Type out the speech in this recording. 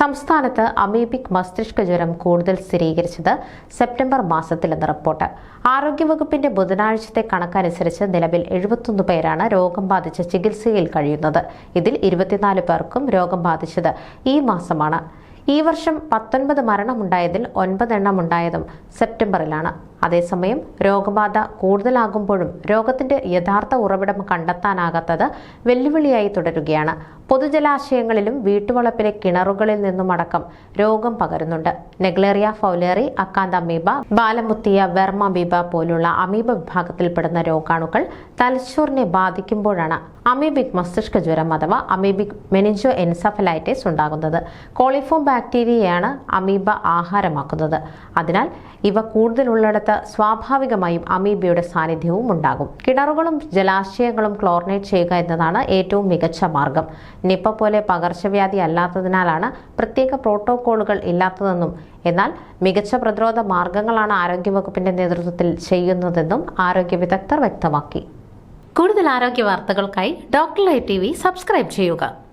സംസ്ഥാനത്ത് അമീബിക് മസ്തിഷ്ക ജ്വരം കൂടുതൽ സ്ഥിരീകരിച്ചത് സെപ്റ്റംബർ മാസത്തിലെന്ന് റിപ്പോർട്ട്. ആരോഗ്യവകുപ്പിന്റെ ബുധനാഴ്ചത്തെ കണക്കനുസരിച്ച് നിലവിൽ എഴുപത്തൊന്ന് പേരാണ് രോഗം ബാധിച്ച് ചികിത്സയിൽ കഴിയുന്നത്. ഇതിൽ ഇരുപത്തിനാല് പേർക്കും രോഗം ബാധിച്ചത് ഈ മാസമാണ്. ഈ വർഷം പത്തൊൻപത് മരണമുണ്ടായതിൽ ഒൻപതെണ്ണം ഉണ്ടായതും സെപ്റ്റംബറിലാണ്. അതേസമയം രോഗബാധ കൂടുതലാകുമ്പോഴും രോഗത്തിന്റെ യഥാർത്ഥ ഉറവിടം കണ്ടെത്താനാകാത്തത് വെല്ലുവിളിയായി തുടരുകയാണ്. പൊതുജലാശയങ്ങളിലും വീട്ടുവളപ്പിലെ കിണറുകളിൽ നിന്നുമടക്കം രോഗം പകരുന്നുണ്ട്. Naegleria fowleri Acanthamoeba Balamuthia Vermamoeba പോലുള്ള അമീബ വിഭാഗത്തിൽപ്പെടുന്ന രോഗാണുക്കൾ തലച്ചോറിനെ ബാധിക്കുമ്പോഴാണ് അമീബിക് മസ്തിഷ്ക ജ്വരം അഥവാ അമീബിക് മെനിഞ്ചോ എൻസഫലൈറ്റിസ് ഉണ്ടാകുന്നത്. കോളിഫോം ബാക്ടീരിയയാണ് അമീബ ആഹാരമാക്കുന്നത്. അതിനാൽ ഇവ കൂടുതലുള്ളിടത്ത് സ്വാഭാവികമായും അമീബയുടെ സാന്നിധ്യവും ഉണ്ടാകും. കിണറുകളും ജലാശയങ്ങളും ക്ലോറിനേറ്റ് ചെയ്യുക എന്നതാണ് ഏറ്റവും മികച്ച മാർഗം. നിപ്പ പോലെ പകർച്ചവ്യാധി അല്ലാത്തതിനാലാണ് പ്രത്യേക പ്രോട്ടോകോളുകൾ ഇല്ലാത്തതെന്നും എന്നാൽ മികച്ച പ്രതിരോധ മാർഗങ്ങളാണ് ആരോഗ്യവകുപ്പിന്റെ നേതൃത്വത്തിൽ ചെയ്യുന്നതെന്നും ആരോഗ്യ വിദഗ്ധർ വ്യക്തമാക്കി. കൂടുതൽ ആരോഗ്യ വാർത്തകൾക്കായി ഡോക്ടർ ലൈവ് ടി സബ്സ്ക്രൈബ് ചെയ്യുക.